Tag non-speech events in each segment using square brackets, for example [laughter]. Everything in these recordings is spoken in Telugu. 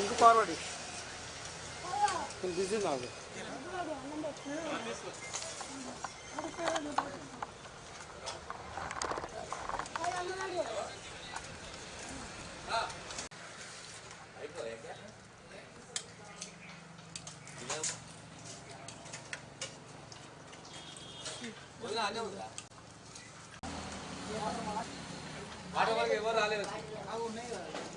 ఇంకో ఫార్వర్డ్ బిజీ నాకు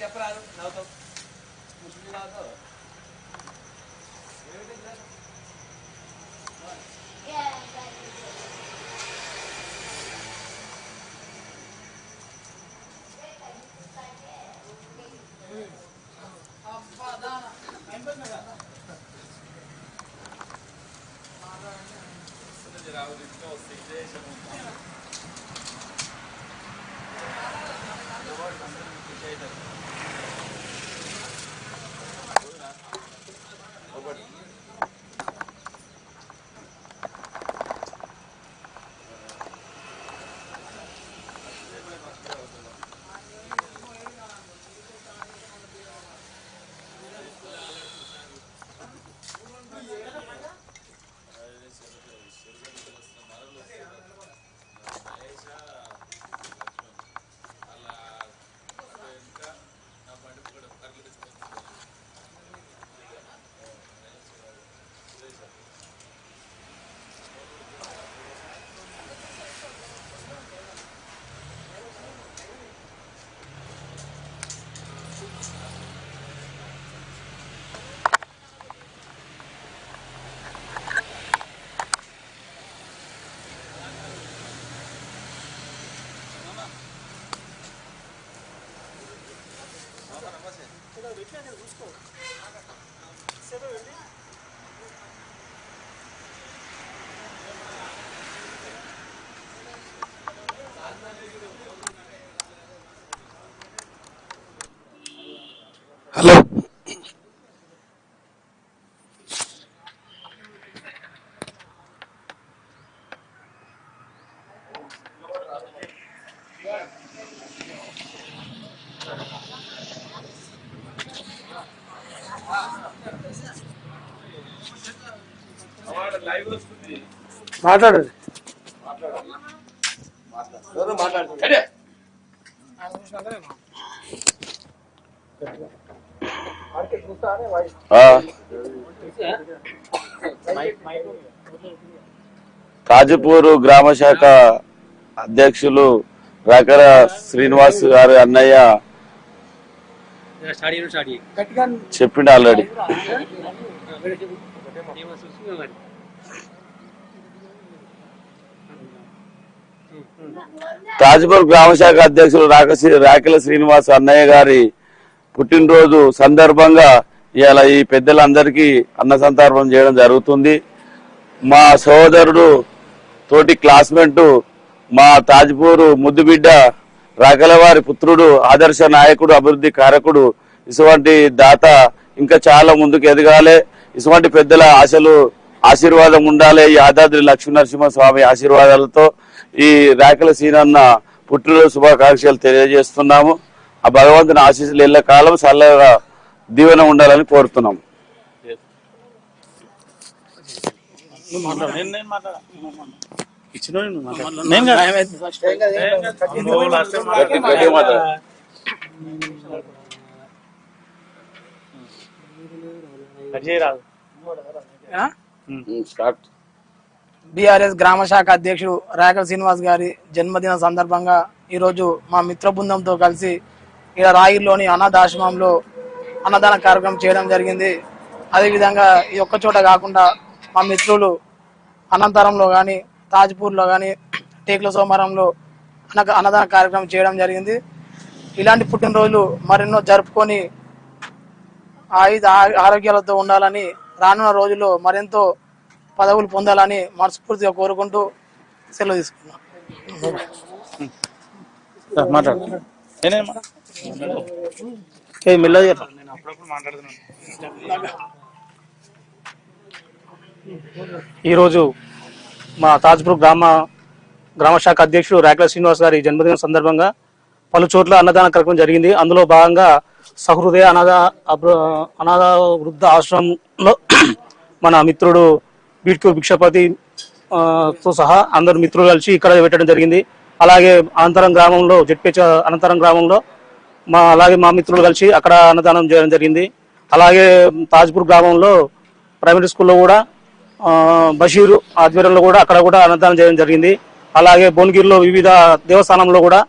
చెప్పరాదు నవ్వుతావు. ముస్లిం నవ్వుతావు హలో. మాట్లాడండి తాజపూరు గ్రామ శాఖ అధ్యక్షులు రకర శ్రీనివాస్ గారి అన్నయ్య స్టార్ట్ చెప్పిండు ఆల్రెడీ. ఏమో తాజపూర్ గ్రామ శాఖ అధ్యక్షులు రాకశ్రీ రాకెల శ్రీనివాస్ అన్నయ్య గారి పుట్టినరోజు సందర్భంగా ఇవాళ ఈ పెద్దలందరికీ అన్న సంతర్పణ చేయడం జరుగుతుంది. మా సోదరుడు తోటి క్లాస్మేట్ మా తాజ్పూర్ ముద్దుబిడ్డ రాకలవారి పుత్రుడు ఆదర్శ నాయకుడు అభివృద్ధి కారకుడు ఇటువంటి దాత ఇంకా చాలా ముందుకు ఎదగాలి. ఇటువంటి పెద్దల ఆశలు ఆశీర్వాదం ఉండాలి. ఈ యాదాద్రి లక్ష్మీనరసింహ స్వామి ఆశీర్వాదాలతో ఈ రాకల సీనన్న పుట్టినరోజు శుభాకాంక్షలు తెలియజేస్తున్నాము. ఆ భగవంతుని ఆశీస్సులు ఎల్ల కాలం చల్లగా దీవెన ఉండాలని కోరుతున్నాం. బీఆర్ఎస్ గ్రామ శాఖ అధ్యక్షుడు రేఖల శ్రీనివాస్ గారి జన్మదిన సందర్భంగా ఈరోజు మా మిత్ర బృందంతో కలిసి ఇక్కడ రాయిల్లోని అనాథాశ్రమంలో అన్నదాన కార్యక్రమం చేయడం జరిగింది. అదేవిధంగా ఈ ఒక్క చోట కాకుండా మా మిత్రులు అనంతరంలో కానీ తాజ్పూర్లో కానీ టేకుల సోమవారంలో అన్న అన్నదాన కార్యక్రమం చేయడం జరిగింది. ఇలాంటి పుట్టినరోజులు మరెన్నో జరుపుకొని ఆయుధ ఆరోగ్యాలతో ఉండాలని రానున్న రోజుల్లో మరెంతో పదవులు పొందాలని మనస్ఫూర్తిగా కోరుకుంటూ సెలవు తీసుకున్నాను మాట్లాడు. ఏ ఈరోజు మా తాజ్పూర్ గ్రామ గ్రామ శాఖ అధ్యక్షుడు రేఖల శ్రీనివాస్ గారి జన్మదిన సందర్భంగా పలు చోట్ల అన్నదాన కార్యక్రమం జరిగింది. అందులో భాగంగా సహృదయ అనాథ అనాథ వృద్ధ ఆశ్రమంలో [clears throat] మన మిత్రుడు బీట్కూర్ భిక్షపతి తో సహా అందరు మిత్రులు కలిసి ఇక్కడ పెట్టడం జరిగింది. అలాగే అనంతరం గ్రామంలో జడ్పేచ అనంతరం గ్రామంలో మా అలాగే మా మిత్రులు కలిసి అక్కడ అన్నదానం చేయడం జరిగింది. అలాగే తాజ్పూర్ గ్రామంలో ప్రైమరీ స్కూల్లో కూడా బషీరు ఆధ్వర్యంలో కూడా అక్కడ కూడా అన్నదానం చేయడం జరిగింది. అలాగే భువనగిరిలో వివిధ దేవస్థానంలో కూడా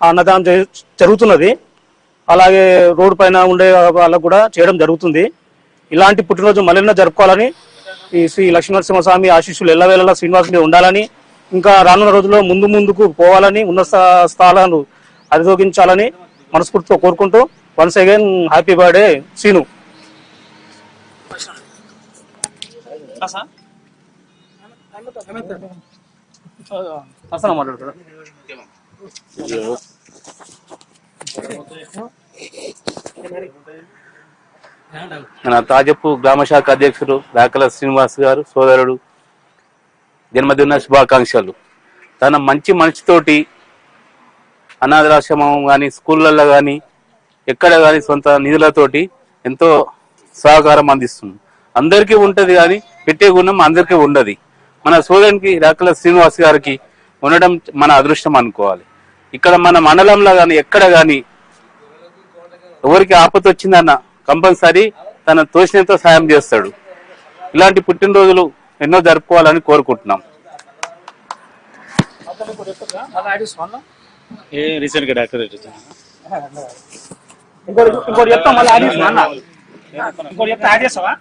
అన్నదానం జరుగుతున్నది. అలాగే రోడ్డు పైన ఉండే వాళ్ళకు కూడా చేయడం జరుగుతుంది. ఇలాంటి పుట్టినరోజు మళ్ళీ జరుపుకోవాలని ఈ శ్రీ లక్ష్మీనరసింహస్వామి ఆశీస్సులు ఎల్లవేళలా శ్రీనివాస్ మీద ఉండాలని ఇంకా రానున్న రోజుల్లో ముందు ముందుకు పోవాలని ఉన్నత స్థానాలు అధిరోగించాలని మనస్ఫూర్తితో కోరుకుంటూ once again happy birthday Seenu అసలు మాట్లాడుతున్నా మన తాజపు గ్రామ శాఖ అధ్యక్షుడు రాకల శ్రీనివాస్ గారు సోదరుడు జన్మదిన శుభాకాంక్షలు. తన మంచి మనసుతోటి అనాథాశ్రమం కానీ స్కూళ్ళల్లో కానీ ఎక్కడ కానీ సొంత నిధులతోటి ఎంతో సహకారం అందిస్తుంది. అందరికీ ఉంటుంది కానీ పెట్టే గుణం అందరికీ ఉండదు. మన సూర్యునికి రాకల శ్రీనివాస్ గారికి ఉండడం మన అదృష్టం అనుకోవాలి. ఇక్కడ మన మండలంలో కానీ ఎక్కడ కానీ ఎవరికి ఆపద వచ్చిందన్న కంపల్సరీ తన తోచినంత సాయం చేస్తాడు. ఇలాంటి పుట్టినరోజులు ఎన్నో జరుపుకోవాలని కోరుకుంటున్నాం. ఏ రీసెంట్గా డాక్టర్ ఇంకోటి ఇంకోటి చెప్తాం మళ్ళీ యాడ్ అన్న? ఇంకోటి చెప్తా యాడ్ చేస్తావా?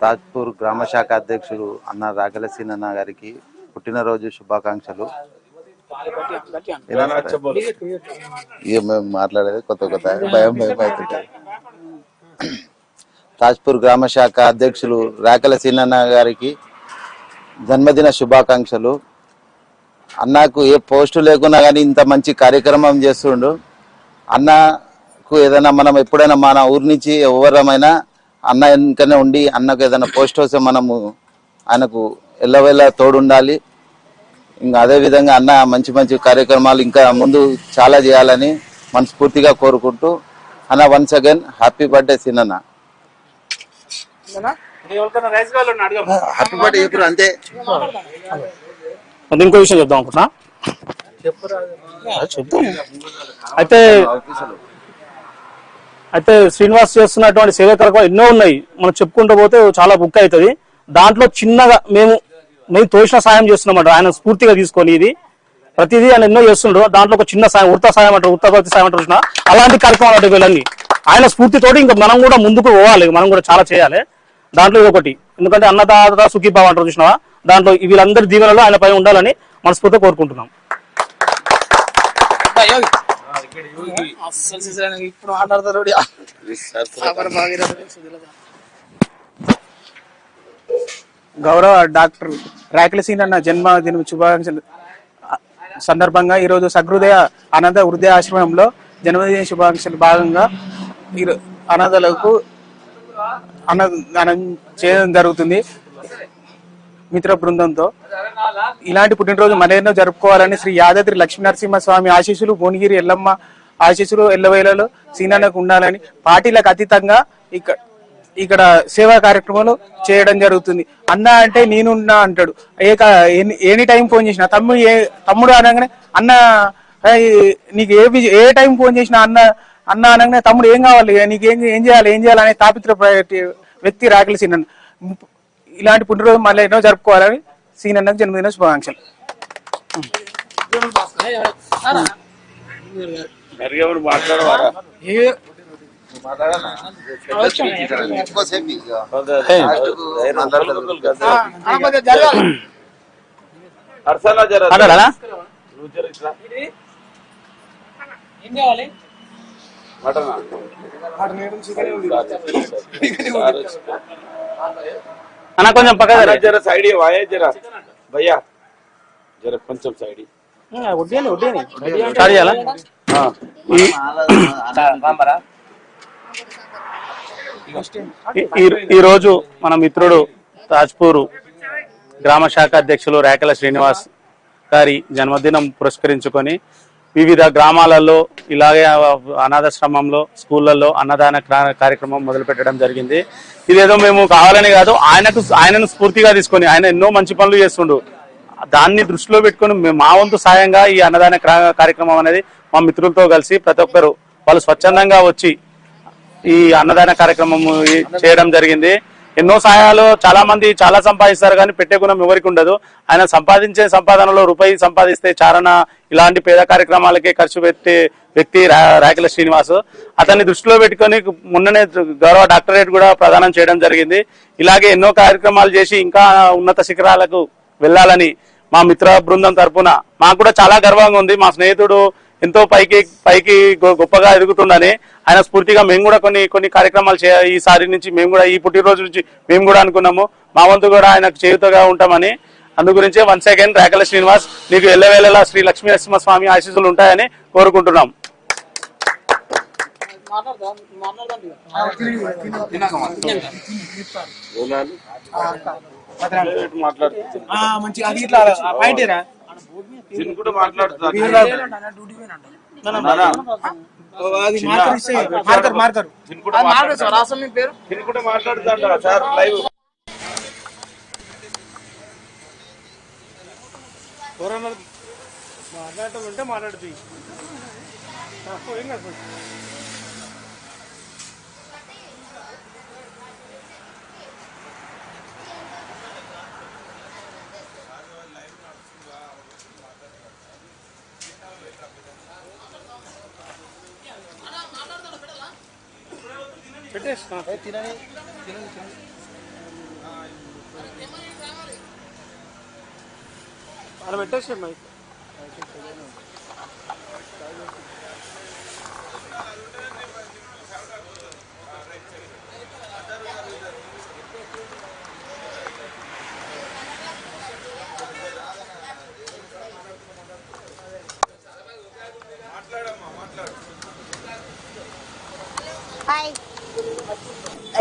తాజ్పూర్ గ్రామ శాఖ అధ్యక్షుడు అన్న రాగల సీనన్న గారికి పుట్టినరోజు శుభాకాంక్షలు. ఇక మేము మాట్లాడేది కొత్త కొత్త భయం భయం అవుతుంది తాజ్పూర్ గ్రామ శాఖ అధ్యక్షులు రాకల సీనన్న గారికి జన్మదిన శుభాకాంక్షలు. అన్నకు ఏ పోస్టు లేకున్నా కానీ ఇంత మంచి కార్యక్రమం చేస్తుండు. అన్నకు ఏదైనా మనం ఎప్పుడైనా మన ఊరి నుంచి ఎవరమైనా అన్న వెనుకనే ఉండి అన్నకు ఏదైనా పోస్ట్ వస్తే మనము ఆయనకు ఎల్లవేళ తోడుండాలి. ఇంకా అదే విధంగా అన్న మంచి మంచి కార్యక్రమాలు ఇంకా ముందు చాలా చేయాలని మనస్ఫూర్తిగా కోరుకుంటూ. అన్న వన్స్ అగైన్ హ్యాపీ బర్త్డే సినన్న. ఇప్పుడు అంతే. అది ఇంకో విషయం చెప్దాం అనుకుంటున్నా. చెప్తాం అయితే అయితే శ్రీనివాస్ చేస్తున్నటువంటి సేవా కార్యక్రమాలు ఎన్నో ఉన్నాయి. మనం చెప్పుకుంటూ పోతే చాలా బుక్ అవుతుంది. దాంట్లో చిన్నగా మేము మేము తోచిన సాయం చేస్తున్నాం ఆయన స్ఫూర్తిగా తీసుకొని ఇది. ప్రతిదీ ఆయన ఎన్నో చేస్తుండ్రు. దాంట్లో ఒక చిన్న సాయం ఉడత సాయం అంటారు ఉత్తపతి సాయం అంటారు? అలాంటి కార్యక్రమాలు అంటే వీళ్ళని ఆయన స్ఫూర్తితోటి ఇంకా మనం కూడా ముందుకు పోవాలి. మనం కూడా చాలా చేయాలి. దాంట్లో ఇది ఒకటి ఎందుకంటే అన్నదాత సుఖీభావ అంటారు చూసినావా? దాంట్లో వీళ్ళందరి దీవెనలో ఆయన పైన ఉండాలని మనస్ఫూర్తిగా కోరుకుంటున్నాం. ఇప్పుడు మాట్లాడతారు. గౌరవ డాక్టర్ రాకిలసీన్ అన్న జన్మదిన శుభాకాంక్షలు. సందర్భంగా ఈరోజు సహృదయ అనాథ వృద్ధ ఆశ్రమంలో జన్మదిన శుభాకాంక్షలు భాగంగా అనాథలకు అన్నదానం చేయడం జరుగుతుంది. మిత్ర బృందంతో. ఇలాంటి పుట్టినరోజు మరెన్నో జరుపుకోవాలని శ్రీ యాదాద్రి లక్ష్మీనరసింహస్వామి ఆశీస్సులు భువనగిరి ఎల్లమ్మ ఆశీస్సులు ఎల్లవేళలో సీనానికి ఉండాలని పార్టీలకు అతీతంగా ఇక్కడ ఇక్కడ సేవా కార్యక్రమాలు చేయడం జరుగుతుంది. అన్న అంటే నేనున్నా అంటాడు. ఏ ఎన్ని- ఎనీ టైం ఫోన్ చేసిన తమ్ముడు ఏ తమ్ముడు అనగానే అన్న నీకు ఏ ఏ టైం ఫోన్ చేసినా అన్న అన్న అనగానే తమ్ముడు ఏం కావాలి? నీకు ఏం చేయాలి? ఏం చేయాలి? అనే తాపిత్ర వ్యక్తి రాకలి సీన్ ఇలాంటి పుట్టినరోజు మళ్ళీ ఎన్నో జరుపుకోవాలని సీన్ అన్నకు జన్మదిన శుభాకాంక్షలు. అర్సనా జర నువ్వు జర. ఏం కావాలి? మటనా? అన్న కొంచెం పక్క అన్న జర సైడ్ వాయే జర. భయ్యా. జర కొంచెం సైడ్ స్టార్ట్ చేయాలా? మన మిత్రుడు తాజ్పూర్ గ్రామ శాఖ అధ్యక్షులు రేకల శ్రీనివాస్ గారి జన్మదినం పురస్కరించుకొని వివిధ గ్రామాలలో ఇలాగే అనాథాశ్రమంలో స్కూళ్ళల్లో అన్నదాన క్రా- కార్యక్రమం మొదలు పెట్టడం జరిగింది. ఇదేదో మేము కావాలని కాదు ఆయనకు ఆయనను స్ఫూర్తిగా తీసుకొని ఆయన ఎన్నో మంచి పనులు చేస్తుండు. దాన్ని దృష్టిలో పెట్టుకొని మా వంతు సాయంగా ఈ అన్నదాన క్రా- కార్యక్రమం అనేది మా మిత్రులతో కలిసి ప్రతి ఒక్కరు వాళ్ళు స్వచ్ఛందంగా వచ్చి ఈ అన్నదాన కార్యక్రమం చేయడం జరిగింది. ఎన్నో సహాయాలు చాలా మంది చాలా సంపాదిస్తారు కానీ పెట్టే గుణం ఎవరికి ఉండదు. ఆయన సంపాదించే సంపాదనలో రూపాయి సంపాదిస్తే చారణ ఇలాంటి పేద కార్యక్రమాలకే ఖర్చు పెట్టే వ్యక్తి రా- రాకిల శ్రీనివాస్. అతన్ని దృష్టిలో పెట్టుకొని మొన్ననే గౌరవ డాక్టరేట్ కూడా ప్రదానం చేయడం జరిగింది. ఇలాగే ఎన్నో కార్యక్రమాలు చేసి ఇంకా ఉన్నత శిఖరాలకు వెళ్ళాలని మా మిత్ర బృందం తరఫున మాకు కూడా చాలా గర్వంగా ఉంది. మా స్నేహితుడు ఎంతో పైకి పైకి గొ- గొప్పగా ఎదుగుతుందని ఆయన స్ఫూర్తిగా మేము కూడా కొన్ని కొన్ని కార్యక్రమాలు చే ఈసారి నుంచి మేము కూడా ఈ పుట్టినరోజు నుంచి మేము కూడా అనుకున్నాము. మా వంతు కూడా ఆయనకు చేయుతగా ఉంటామని. అందు గురించే వన్ సెకండ్ రేకల శ్రీనివాస్ నీకు ఎల్లవేళలా శ్రీ లక్ష్మీ నరసింహ స్వామి ఆశీస్సులు ఉంటాయని కోరుకుంటున్నాం. మాట్లాడుతున్నా మంచి అది ఇట్లా దీన్ని కూడా దీన్ని కూడా మాట్లాడుతున్నా రాసం మీ పేరు? దీన్ని కూడా మాట్లాడుతుంటా సార్. మాట్లాడటం మాట్లాడుతుంది అలా పెట్టేసి mic hi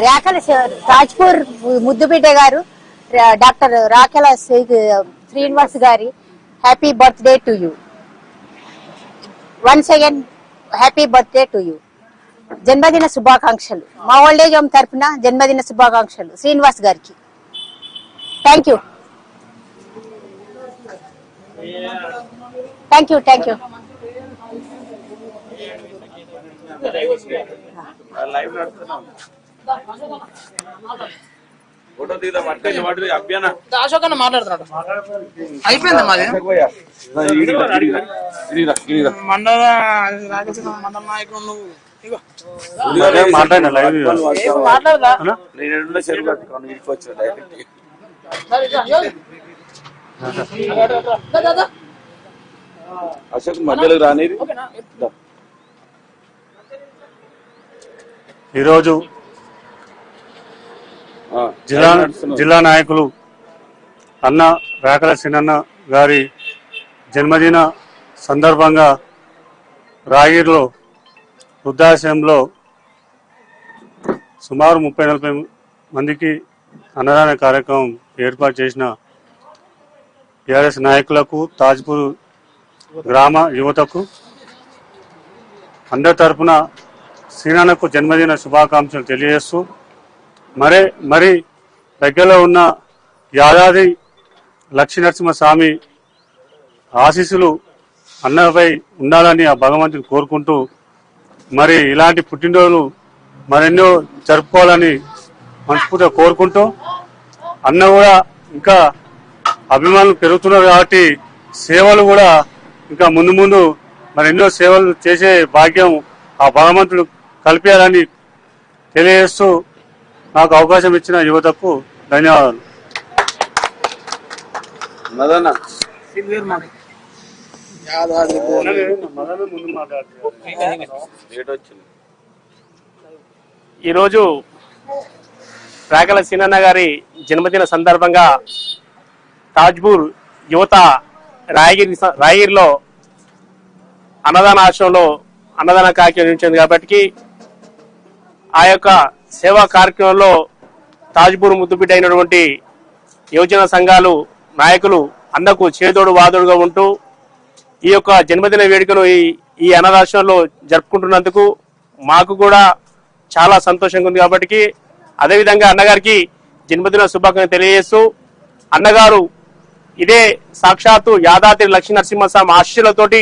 Rakala Rajpur Muddupeta garu doctor Rakala Srinivas గారి happy birthday to you. One second happy birthday to you. జన్మదిన శుభాకాంక్షలు. మా ఓల్డేజ్ హోమ్ తరఫున జన్మదిన శుభాకాంక్షలు. శ్రీనివాస్ గారికి. Thank you. Thank you thank you. Live నడుస్తున్నాం photo తీద్దాం అట్టే వాటి అభ్యాన. అశోక్ అన్న మాట్లాడుతున్నాడు అయిపోయింది మాది మండల రాజకీయ మండల నాయకుడు నువ్వు. ఇగో మాట్లాడిన లైవ్ ఏం మాట్లాడదా? నేను ఎడున్న చెరువు కట్టుకోను ఇంటికి వచ్చిన డైరెక్ట్ సరే, ఇట్రా, ఇగో. దా, దా, దా. అశోక్ మధ్యలో రాని ఈరోజు జిల్లా జిల్లా నాయకులు అన్న రాకల సినన్న గారి జన్మదిన సందర్భంగా రాగిరిలో వృద్ధాశ్రయంలో సుమారు ముప్పై నలభై మందికి అన్నదాన కార్యక్రమం ఏర్పాటు చేసిన టిఆర్ఎస్ నాయకులకు తాజ్పూర్ గ్రామ యువతకు అందరి తరపున శ్రీనాన్నకు జన్మదిన శుభాకాంక్షలు తెలియజేస్తూ మరే మరి దగ్గరలో ఉన్న యాదాది లక్ష్మీ స్వామి ఆశీస్సులు అన్నపై ఉండాలని ఆ భగవంతుని కోరుకుంటూ మరి ఇలాంటి పుట్టినరోజులు మరెన్నో జరుపుకోవాలని మనస్ఫూర్తిగా కోరుకుంటూ అన్న కూడా ఇంకా అభిమానులు పెరుగుతున్నారు కాబట్టి సేవలు కూడా ఇంకా ముందు ముందు మరి ఎన్నో సేవలు చేసే భాగ్యం ఆ భగవంతుడు కల్పించాలని తెలియజేస్తూ నాకు అవకాశం ఇచ్చిన యువతకు ధన్యవాదాలు. ఈరోజు రాకల సీనన్న గారి జన్మదిన సందర్భంగా తాజ్పూర్ యువత రాయగిరి రాయగిరిలో అన్నదాన ఆశ్రమంలో అన్నదాన కార్యక్రమం కాబట్టి ఆ యొక్క సేవా కార్యక్రమంలో తాజ్పూర్ ముద్దుబిడ్డ అయినటువంటి యువజన సంఘాలు నాయకులు అందకు చేదోడు వాదోడుగా ఉంటూ ఈ యొక్క జన్మదిన వేడుకను ఈ ఈ అనాథాశ్రమంలో జరుపుకుంటున్నందుకు మాకు కూడా చాలా సంతోషంగా ఉంది కాబట్టి అదేవిధంగా అన్నగారికి జన్మదిన శుభాకాంక్షలు తెలియజేస్తూ అన్నగారు ఇదే సాక్షాత్తు యాదాద్రి లక్ష్మీ నరసింహస్వామి ఆశీస్సులతోటి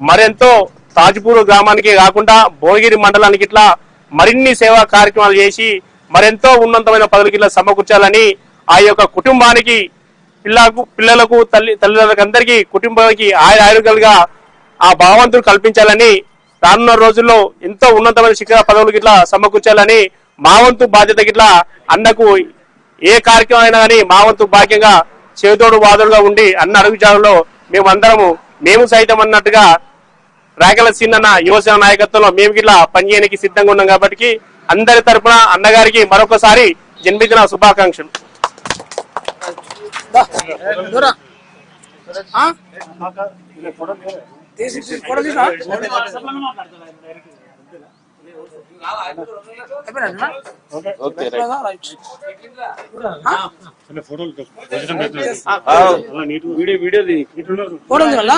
మరెంతో తాజ్పూర్ గ్రామానికి కాకుండా భువనగిరి మండలానికి ఇట్లా మరిన్ని సేవా కార్యక్రమాలు చేసి మరెంతో ఉన్నతమైన పదవులకి ఇట్లా సమకూర్చాలని ఆ యొక్క కుటుంబానికి పిల్లకు పిల్లలకు తల్లి తల్లిదండ్రులకు అందరికీ కుటుంబానికి ఆయన ఆరోగ్యాలుగా ఆ భావంతులు కల్పించాలని రానున్న రోజుల్లో ఎంతో ఉన్నతమైన శిక్షణ పదవులు గిట్లా సమకూర్చాలని మావంతు బాధ్యత గిట్లా అన్నకు ఏ కార్యక్రమం అయినా కానీ మావంతు భాగ్యంగా చేదోడు వాదుడుగా ఉండి అన్న అడుగుజాలలో మేమందరము మేము సైతం అన్నట్టుగా రాగల సీనన్న యువసేన నాయకత్వంలో మేము గిట్లా పనిచేయడానికి సిద్ధంగా ఉన్నాం కాబట్టి అందరి తరపున అన్నగారికి మరొకసారి జన్మదిన శుభాకాంక్షలు. ఫోటోలు వీడియో